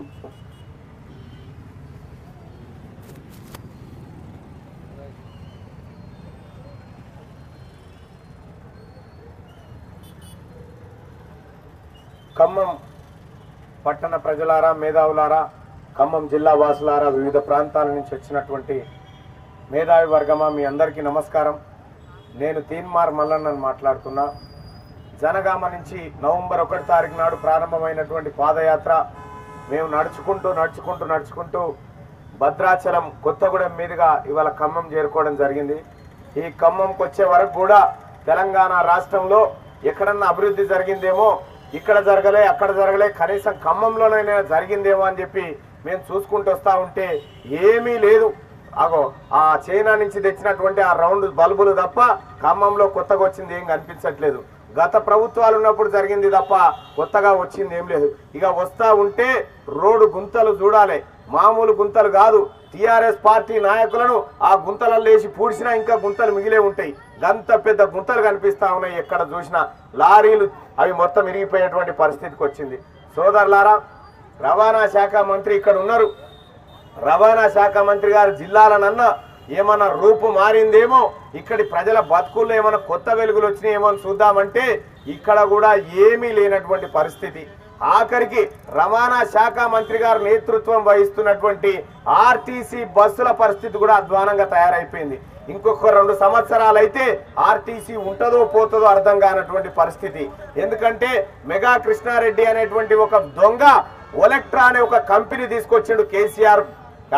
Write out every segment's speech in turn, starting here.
ఖమ్మం పట్టణ ప్రజలారా మేధావులారా ఖమ్మం జిల్లా వాసులారా వివిధ ప్రాంతాల నుంచి వచ్చినటువంటి మేధావి వర్గమా మీ అందరికీ నమస్కారం. నేను తీన్మార్ మల్లన్నని మాట్లాడుతున్నా. జనగామ నుంచి నవంబర్ ఒకటి తారీఖు నాడు ప్రారంభమైనటువంటి పాదయాత్ర మేము నడుచుకుంటూ నడుచుకుంటూ నడుచుకుంటూ భద్రాచలం కొత్తగూడెం మీదుగా ఇవాళ ఖమ్మం చేరుకోవడం జరిగింది. ఈ ఖమ్మంకి వచ్చే వరకు కూడా తెలంగాణ రాష్ట్రంలో ఎక్కడన్నా అభివృద్ధి జరిగిందేమో ఇక్కడ జరగలే అక్కడ జరగలే కనీసం ఖమ్మంలోనైనా జరిగిందేమో అని చెప్పి మేము చూసుకుంటూ వస్తూ ఉంటే ఏమీ లేదు. అగో ఆ చైనా నుంచి తెచ్చినటువంటి ఆ రౌండ్ బల్బులు తప్ప ఖమ్మంలో కొత్తగా వచ్చింది ఏం కనిపించట్లేదు. గత ప్రభుత్వాలు ఉన్నప్పుడు జరిగింది తప్ప కొత్తగా వచ్చింది ఏం లేదు. ఇక వస్తా ఉంటే రోడ్డు గుంతలు చూడాలి. మామూలు గుంతలు కాదు. టిఆర్ఎస్ పార్టీ నాయకులను ఆ గుంతలలో లేచి పూడ్చినా ఇంకా గుంతలు మిగిలే ఉంటాయి. గంత పెద్ద గుంతలు కనిపిస్తా ఉన్నాయి ఎక్కడ చూసినా. లారీలు అవి మొత్తం ఇరిగిపోయేటువంటి పరిస్థితికి వచ్చింది. సోదరులారా రవాణా శాఖ మంత్రి ఇక్కడ ఉన్నారు. రవాణా శాఖ మంత్రి గారు జిల్లాలనన్నా ఏమన్నా రూపు మారిందేమో ఇక్కడి ప్రజల బతుకుల్లో ఏమైనా కొత్త వెలుగులు వచ్చినాయేమో అని చూద్దామంటే ఇక్కడ కూడా ఏమీ లేనటువంటి పరిస్థితి. ఆఖరికి రవాణా శాఖ మంత్రి గారు నేతృత్వం వహిస్తున్నటువంటి ఆర్టీసీ బస్సుల పరిస్థితి కూడా అధ్వానంగా తయారైపోయింది. ఇంకొక రెండు సంవత్సరాలు అయితే ఆర్టీసీ ఉంటుందో పోతుందో అర్థం కానటువంటి పరిస్థితి. ఎందుకంటే మెగా కృష్ణారెడ్డి అనేటువంటి ఒక దొంగ ఒలెక్ట్రా అనే ఒక కంపెనీ తీసుకొచ్చిండు కేసీఆర్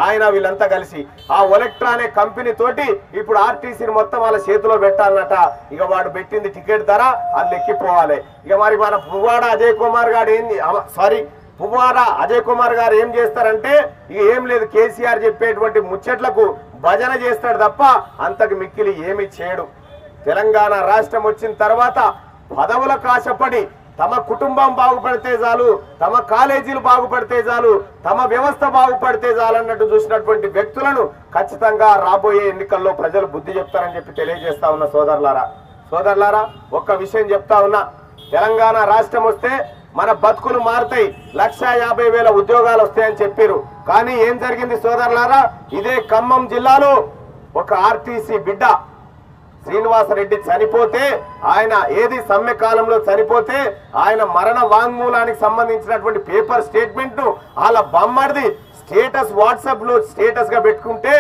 ఆయన వీళ్ళంతా కలిసి ఆ ఒలెక్ట్రా అనే కంపెనీ తోటి ఇప్పుడు ఆర్టీసీని మొత్తం వాళ్ళ చేతిలో పెట్టాలన్నట. ఇక వాడు పెట్టింది టికెట్ ధర అది ఎక్కిపోవాలి ఇక మరి మన పువ్వాడ అజయ్ కుమార్ గారు ఏంది సారీ పువ్వాడ అజయ్ కుమార్ గారు ఏం చేస్తారంటే ఇక ఏం లేదు కేసీఆర్ చెప్పేటువంటి ముచ్చట్లకు భజన చేస్తాడు తప్ప అంతకు మిక్కిలి ఏమి చేయడు. తెలంగాణ రాష్ట్రం వచ్చిన తర్వాత పదవులకు ఆశపడి తమ కుటుంబం బాగుపడితే చాలు తమ కాలేజీలు బాగుపడితే చాలు తమ వ్యవస్థ బాగుపడితే చాలు అన్నట్టు చూసినటువంటి వ్యక్తులను ఖచ్చితంగా రాబోయే ఎన్నికల్లో ప్రజలు బుద్ధి చెప్తారని చెప్పి తెలియజేస్తా ఉన్న సోదరులారా. సోదరులారా ఒక్క విషయం చెప్తా ఉన్నా. తెలంగాణ రాష్ట్రం వస్తే మన బతుకులు మారుతాయి. లక్ష యాభై వేల ఉద్యోగాలు వస్తాయని చెప్పారు కానీ ఏం జరిగింది సోదరులారా? ఇదే ఖమ్మం జిల్లాలో ఒక ఆర్టీసీ బిడ్డ శ్రీనివాసరెడ్డి చనిపోతే ఆయన ఏది సమ్మె కాలంలో చనిపోతే ఆయన మరణ వాంగ్మూలానికి సంబంధించినటువంటి పేపర్ స్టేట్మెంట్ను వాళ్ళ బొమ్మడిది స్టేటస్ వాట్సాప్లో స్టేటస్గా పెట్టుకుంటే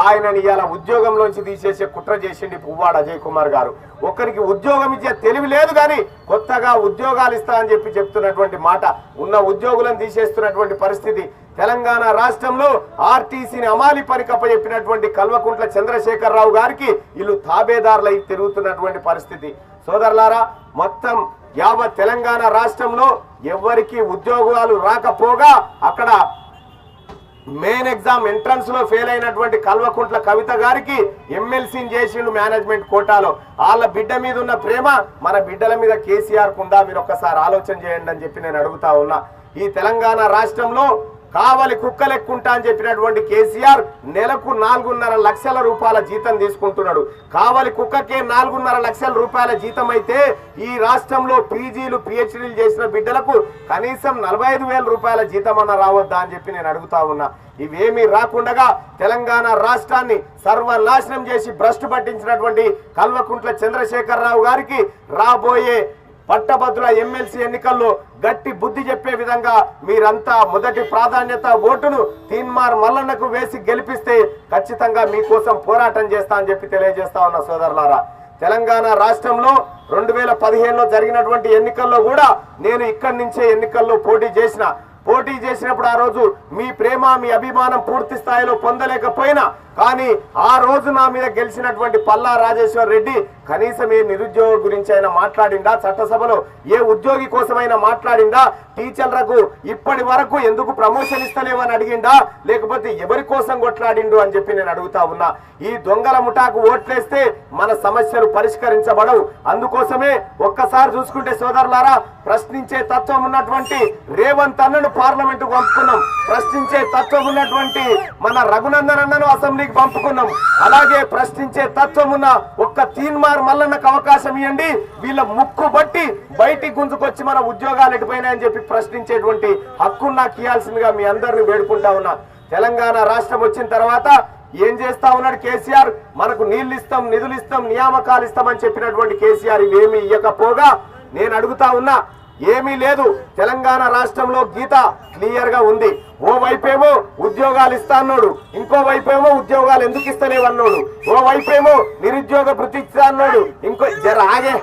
ఆయనని ఇలా ఉద్యోగంలోంచి తీసేసే కుట్ర చేసిండి పువ్వాడ అజయ్ కుమార్ గారు. ఒకరికి ఉద్యోగం ఇచ్చే తెలివి లేదు కానీ కొత్తగా ఉద్యోగాలు ఇస్తా అని చెప్పి చెప్తున్నటువంటి మాట ఉన్న ఉద్యోగులను తీసేస్తున్నటువంటి పరిస్థితి తెలంగాణ రాష్ట్రంలో ఆర్టీసీని అమాలి పరికప్ప చెప్పినటువంటి కల్వకుంట్ల చంద్రశేఖరరావు గారికి వీళ్ళు తాబేదారులై తిరుగుతున్నటువంటి పరిస్థితి. సోదరులారా మొత్తం యావత్ తెలంగాణ రాష్ట్రంలో ఎవరికి ఉద్యోగాలు రాకపోగా అక్కడ మెయిన్ ఎగ్జామ్ ఎంట్రన్స్లో ఫెయిల్ అయినటువంటి కల్వకుంట్ల కవిత గారికి ఎమ్మెల్సీని చేసిండు మేనేజ్మెంట్ కోటాలో. వాళ్ళ బిడ్డ మీద ఉన్న ప్రేమ మన బిడ్డల మీద కేసీఆర్ కుందా? మీరు ఒక్కసారి ఆలోచన చేయండి అని చెప్పి నేను అడుగుతా ఉన్నా. ఈ తెలంగాణ రాష్ట్రంలో కావలి కుక్కలెక్కుంటా అని చెప్పినటువంటి కేసీఆర్ నెలకు నాలుగున్నర లక్షల రూపాయల జీతం తీసుకుంటున్నాడు. కావలి కుక్కకే నాలుగున్నర లక్షల రూపాయల జీతం అయితే ఈ రాష్ట్రంలో పీజీలు పిహెచ్డీలు చేసిన బిడ్డలకు కనీసం నలభై ఐదు వేల రూపాయల జీతం అన్న రావద్దా అని చెప్పి నేను అడుగుతా ఉన్నా. ఇవేమీ రాకుండగా తెలంగాణ రాష్ట్రాన్ని సర్వనాశనం చేసి భ్రష్టు పట్టించినటువంటి కల్వకుంట్ల చంద్రశేఖరరావు గారికి రాబోయే పట్టభద్రుల ఎమ్మెల్సీ ఎన్నికల్లో గట్టి బుద్ధి చెప్పే విధంగా మీరంతా మొదటి ప్రాధాన్యత ఓటును తీన్మార్ మల్లన్నకు వేసి గెలిపిస్తే ఖచ్చితంగా మీకోసం పోరాటం చేస్తా అని చెప్పి తెలియజేస్తా ఉన్న సోదరులారా. తెలంగాణ రాష్ట్రంలో రెండు వేల పదిహేనులో జరిగినటువంటి ఎన్నికల్లో కూడా నేను ఇక్కడి నుంచే ఎన్నికల్లో పోటీ చేసిన పోటీ చేసినప్పుడు ఆ రోజు మీ ప్రేమ మీ అభిమానం పూర్తి స్థాయిలో పొందలేకపోయినా కానీ ఆ రోజు నా మీద గెలిచినటువంటి పల్లా రాజేశ్వర్ రెడ్డి కనీసం ఏ నిరుద్యోగ గురించి అయినా మాట్లాడిందా? చట్టసభలో ఏ ఉద్యోగి కోసమైనా మాట్లాడిందా? టీచర్లకు ఇప్పటి వరకు ఎందుకు ప్రమోషన్ ఇస్తలేవని అడిగిండా లేకపోతే ఎవరి కోసం కొట్లాడిండు అని చెప్పి నేను అడుగుతా ఉన్నా. ఈ దొంగల ముఠాకు ఓట్లేస్తే మన సమస్యలు పరిష్కరించబడవు. అందుకోసమే ఒక్కసారి చూసుకుంటే సోదరులారా ప్రశ్నించే తత్వం ఉన్నటువంటి రేవంత్ అన్నను పార్లమెంట్కు పంపుకున్నాం. ప్రశ్నించే తత్వం ఉన్నటువంటి మన రఘునందన్ అన్నను అసెంబ్లీకి పంపుకున్నాం. అలాగే ప్రశ్నించే తత్వం ఉన్న ఒక్క తీన్మార్ మల్లన్నకు అవకాశం ఇవ్వండి వీళ్ళ ముక్కు బట్టి బయటికి గుంజుకొచ్చి మన ఉద్యోగాలు ఎటుపోయినాయని చెప్పి ప్రశ్నించేటువంటి హక్కును నాకు ఇవ్వాల్సిందిగా మీ అందరిని వేడుకుంటా ఉన్నా. తెలంగాణ రాష్ట్రం వచ్చిన తర్వాత ఏం చేస్తా ఉన్నాడు కేసీఆర్? మనకు నీళ్ళు ఇస్తాం నిధులు ఇస్తాం నియామకాలు ఇస్తామని చెప్పినటువంటి కేసీఆర్ ఇవేమి ఇవ్వకపోగా నేను అడుగుతా ఉన్నా ఏమీ లేదు. తెలంగాణ రాష్ట్రంలో గీత క్లియర్గా ఉంది. ఓ వైపేమో ఉద్యోగాలు ఇస్తా అన్నాడు. ఇంకో వైపేమో ఉద్యోగాలు ఎందుకు ఇస్తలేవు అన్నాడు. ఓ వైపేమో నిరుద్యోగ భృతి ఇస్తా అన్నాడు. ఇంకో జర ఆగే.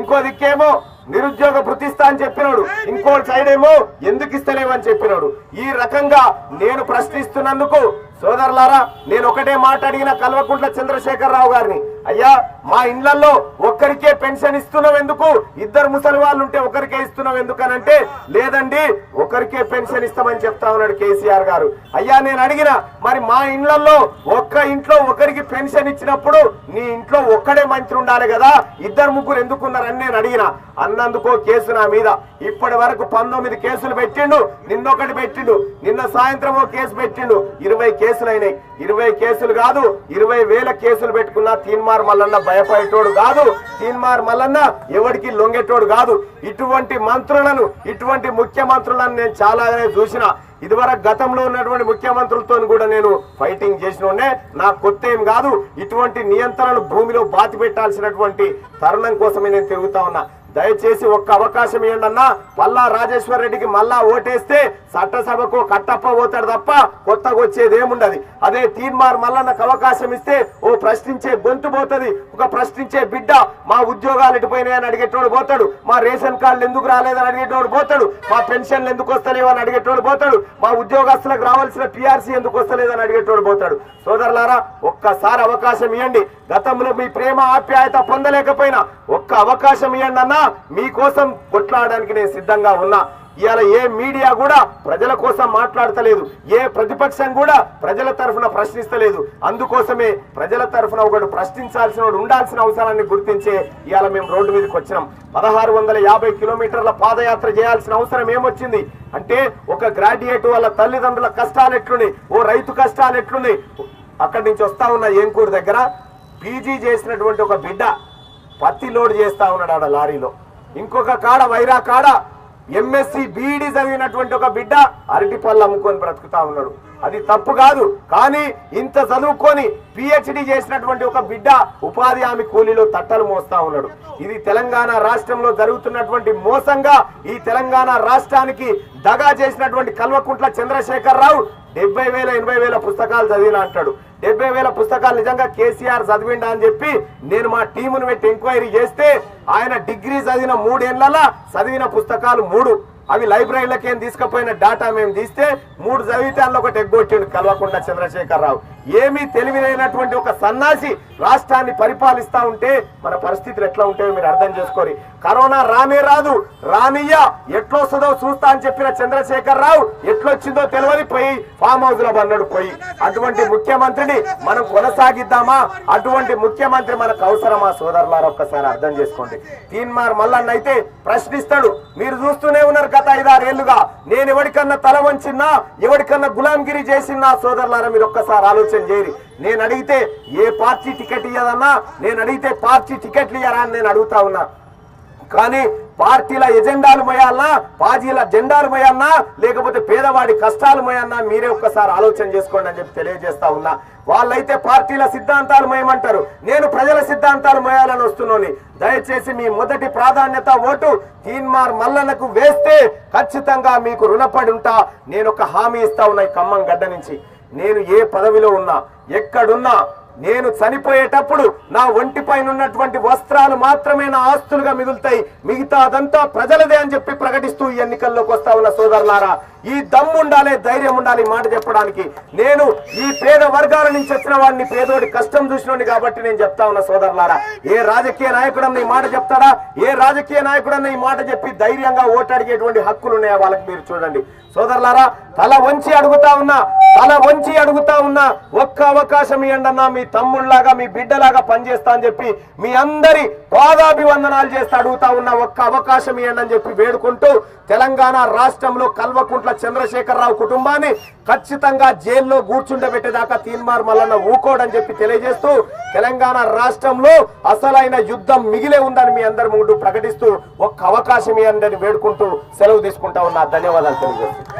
ఇంకో దిక్కేమో నిరుద్యోగ భృతిస్తా అని చెప్పినాడు. ఇంకో సైడ్ ఏమో ఎందుకు ఇస్తలేవని చెప్పినాడు. ఈ రకంగా నేను ప్రశ్నిస్తున్నందుకు సోదరులారా నేను ఒకటే మాట అడిగిన కల్వకుంట్ల చంద్రశేఖరరావు గారిని అయ్యా మా ఇండ్లలో ఒక్కరికే పెన్షన్ ఇస్తున్నాం ఎందుకు? ఇద్దరు ముసలి వాళ్ళు ఉంటే ఒకరికే ఇస్తున్నాం ఎందుకనంటే లేదండి ఒకరికే పెన్షన్ ఇస్తామని చెప్తా ఉన్నాడు కేసీఆర్ గారు. అయ్యా నేను అడిగిన మరి మా ఇండ్లలో ఒక్క ఇంట్లో ఒకరికి పెన్షన్ ఇచ్చినప్పుడు నీ ఇంట్లో ఒక్కడే మంత్రి ఉండాలి కదా? ఇద్దరు ముగ్గురు ఎందుకున్నారని నేను అడిగిన. అన్నందుకో కేసు నా మీద. ఇప్పటి వరకు పంతొమ్మిది కేసులు పెట్టిండు నిన్నొకటి పెట్టిండు నిన్న సాయంత్రం ఓ కేసు పెట్టిండు. ఇరవై కేసులు అయినాయి. ఇరవై కేసులు కాదు ఇరవై వేల కేసులు పెట్టుకున్నా తీన్మార్ మల్లన్న భయపడేటోడు కాదు. తీన్మార్ మల్లన్న ఎవరికి లొంగేటోడు కాదు. ఇటువంటి మంత్రులను ఇటువంటి ముఖ్యమంత్రులను నేను చాలానే చూసిన. ఇదివరకు గతంలో ఉన్నటువంటి ముఖ్యమంత్రులతో కూడా నేను ఫైటింగ్ చేసిన నా కొత్త ఏం కాదు. ఇటువంటి నియంత్రణను భూమిలో బాతి పెట్టాల్సినటువంటి తరుణం కోసమే నేను తిరుగుతా ఉన్నా. దయచేసి ఒక్క అవకాశం ఏంటన్నా మళ్ళా పల్లా రెడ్డికి మళ్ళా ఓటేస్తే చట్టసభకు కట్టప్ప పోతాడు తప్ప కొత్తగా వచ్చేది ఏముండదు. అదే తీర్మార్ మళ్ళా నాకు అవకాశం ఇస్తే ఓ ప్రశ్నించే గొంతు పోతుంది. ఒక ప్రశ్నించే బిడ్డ మా ఉద్యోగాలు ఎటుపోయినాయని అడిగేటోడు పోతాడు. మా రేషన్ కార్డులు ఎందుకు రాలేదని అడిగేటోడు పోతాడు. మా పెన్షన్లు ఎందుకు వస్తలేవు అని అడిగేటోడు పోతాడు. మా ఉద్యోగస్తులకు రావాల్సిన పిఆర్సీ ఎందుకు వస్తలేదని అడిగేటోడు పోతాడు. సోదరులారా ఒక్కసారి అవకాశం ఇవ్వండి గతంలో మీ ప్రేమ ఆప్యాయత పొందలేకపోయినా ఒక్క అవకాశం ఇవ్వండి అన్నా మీకోసం కొట్లాడడానికి నేను సిద్ధంగా ఉన్నా. ఇవాళ ఏ మీడియా కూడా ప్రజల కోసం మాట్లాడతలేదు. ఏ ప్రతిపక్షం కూడా ప్రజల తరఫున ప్రశ్నిస్తలేదు. అందుకోసమే ప్రజల తరఫున ఒకడు ప్రశ్నించాల్సిన ఉండాల్సిన అవసరాన్ని గుర్తించే ఇవాళ మేము రోడ్డు మీదకి వచ్చినాం. పదహారు వందల యాభై కిలోమీటర్ల పాదయాత్ర చేయాల్సిన అవసరం ఏమొచ్చింది? అంటే ఒక గ్రాడ్యుయేట్ వాళ్ళ తల్లిదండ్రుల కష్టాలు ఎట్లున్నాయి? ఓ రైతు కష్టాలు ఎట్లున్నాయి? అక్కడి నుంచి వస్తా ఉన్న ఏంకూరు దగ్గర పీజీ చేసినటువంటి ఒక బిడ్డ పత్తి లోడ్ చేస్తా ఉన్నాడు ఆడ లారీలో. ఇంకొక కాడ వైరా కాడ ఎంఎస్సి బీఈడి చదివినటువంటి ఒక బిడ్డ అరటి పళ్ళు అమ్ముకొని బ్రతుకుతా ఉన్నాడు. అది తప్పు కాదు కానీ ఇంత చదువుకొని పిహెచ్డి చేసినటువంటి ఒక బిడ్డ ఉపాధి హామీ కూలీలో తట్టలు మోస్తా ఉన్నాడు. ఇది తెలంగాణ రాష్ట్రంలో జరుగుతున్నటువంటి మోసంగా ఈ తెలంగాణ రాష్ట్రానికి దగా చేసినటువంటి కల్వకుంట్ల చంద్రశేఖర్ రావు డెబ్బై వేల ఎనభై వేల పుస్తకాలు చదివిన అంటాడు. డెబ్బై వేల పుస్తకాలు నిజంగా కేసీఆర్ చదివిండా అని చెప్పి నేను మా టీమును పెట్టి ఎంక్వైరీ చేస్తే ఆయన డిగ్రీ చదివిన మూడేళ్ళలో చదివిన పుస్తకాలు మూడు. అవి లైబ్రరీలకేం తీసుకుపోయిన డాటా మేము తీస్తే మూడు చదివితే అందులో ఒకటి ఎగ్గొట్టిండు కల్వకుంట్ల చంద్రశేఖర్ రావు. ఏమీ తెలివినైనటువంటి ఒక సన్నాసి రాష్ట్రాన్ని పరిపాలిస్తా ఉంటే మన పరిస్థితులు ఎట్లా ఉంటాయో మీరు అర్థం చేసుకోరు కరోనా రానే రాదు. రానియ్యా. ఎట్లొస్తుందో చూస్తా అని చెప్పిన చంద్రశేఖర్ రావు ఎట్లొచ్చిందో తెలియని పోయి ఫామ్ హౌస్లో అన్నాడు పోయి. అటువంటి ముఖ్యమంత్రిని మనం కొనసాగిద్దామా? అటువంటి ముఖ్యమంత్రి మనకు అవసరమా సోదరులారా? ఒక్కసారి అర్థం చేసుకోండి. తీన్మార్ మల్లన్న అయితే ప్రశ్నిస్తాడు. మీరు చూస్తూనే ఉన్నారు గత ఐదారేళ్ళుగా నేను ఎవరికన్నా తల వంచినా ఎవరికన్నా గులాంగిరి చేసినా సోదరులారా మీరు ఒక్కసారి ఆలోచన చేయరు నేను అడిగితే ఏ పార్టీ టికెట్ ఇయ్యదన్నా నేను అడిగితే పార్టీ టికెట్లు ఇయ్యరా అని నేను అడుగుతా ఉన్నా. కానీ పార్టీల ఎజెండాలు మోయాలన్నా పార్టీల జెండాలు మోయాలన్నా లేకపోతే పేదవాడి కష్టాలు మోయన్నా మీరే ఒక్కసారి ఆలోచన చేసుకోండి అని చెప్పి తెలియజేస్తా ఉన్నా. వాళ్ళైతే పార్టీల సిద్ధాంతాలు మోయమంటారు. నేను ప్రజల సిద్ధాంతాలు మోయాలని వస్తున్నాను. దయచేసి మీ మొదటి ప్రాధాన్యత ఓటు తీన్మార్ మల్లన్నకు వేస్తే ఖచ్చితంగా మీకు రుణపడి ఉంటా. నేను ఒక హామీ ఇస్తా ఉన్నా ఈ ఖమ్మం గడ్డ నుంచి. నేను ఏ పదవిలో ఉన్నా ఎక్కడున్నా నేను చనిపోయేటప్పుడు నా ఒంటి పైన ఉన్నటువంటి వస్త్రాలు మాత్రమే నా ఆస్తులుగా మిగులుతాయి. మిగతా అదంతా ప్రజలదే అని చెప్పి ప్రకటిస్తూ ఈ ఎన్నికల్లోకి వస్తా ఉన్న సోదరులారా ఈ దమ్ము ఉండాలి ధైర్యం ఉండాలి ఈ మాట చెప్పడానికి. నేను ఈ పేద వర్గాల నుంచి వచ్చిన వాడిని పేదోడి కష్టం చూసినోడి కాబట్టి నేను చెప్తా ఉన్నా సోదరులారా. ఏ రాజకీయ నాయకుడన్న ఈ మాట చెప్తాడా? ఏ రాజకీయ నాయకుడన్న ఈ మాట చెప్పి ధైర్యంగా ఓటాడిగేటువంటి హక్కులు ఉన్నాయా వాళ్ళకి మీరు చూడండి. సోదరులారా తల వంచి అడుగుతా ఉన్నా తల వంచి అడుగుతా ఉన్నా ఒక్క అవకాశం ఇవ్వండన్నా మీ తమ్ముళ్ళాగా మీ బిడ్డలాగా పనిచేస్తా అని చెప్పి మీ అందరి పాదాభివందనాలు చేస్తే అడుగుతా ఉన్నా ఒక్క అవకాశం ఇవ్వండి అని చెప్పి వేడుకుంటూ తెలంగాణ రాష్ట్రంలో కల్వకుంట్ల చంద్రశేఖరరావు కుటుంబాన్ని ఖచ్చితంగా జైల్లో కూర్చుండబెట్టేదాకా తీన్మార్ మల్లన్న ఊకోడని చెప్పి తెలియజేస్తూ తెలంగాణ రాష్ట్రంలో అసలైన యుద్ధం మిగిలే ఉందని మీ అందరి ముందు ప్రకటిస్తూ ఒక్క అవకాశం ఇవ్వండి వేడుకుంటూ సెలవు తీసుకుంటా ఉన్నా. ధన్యవాదాలు తెలియజేస్తూ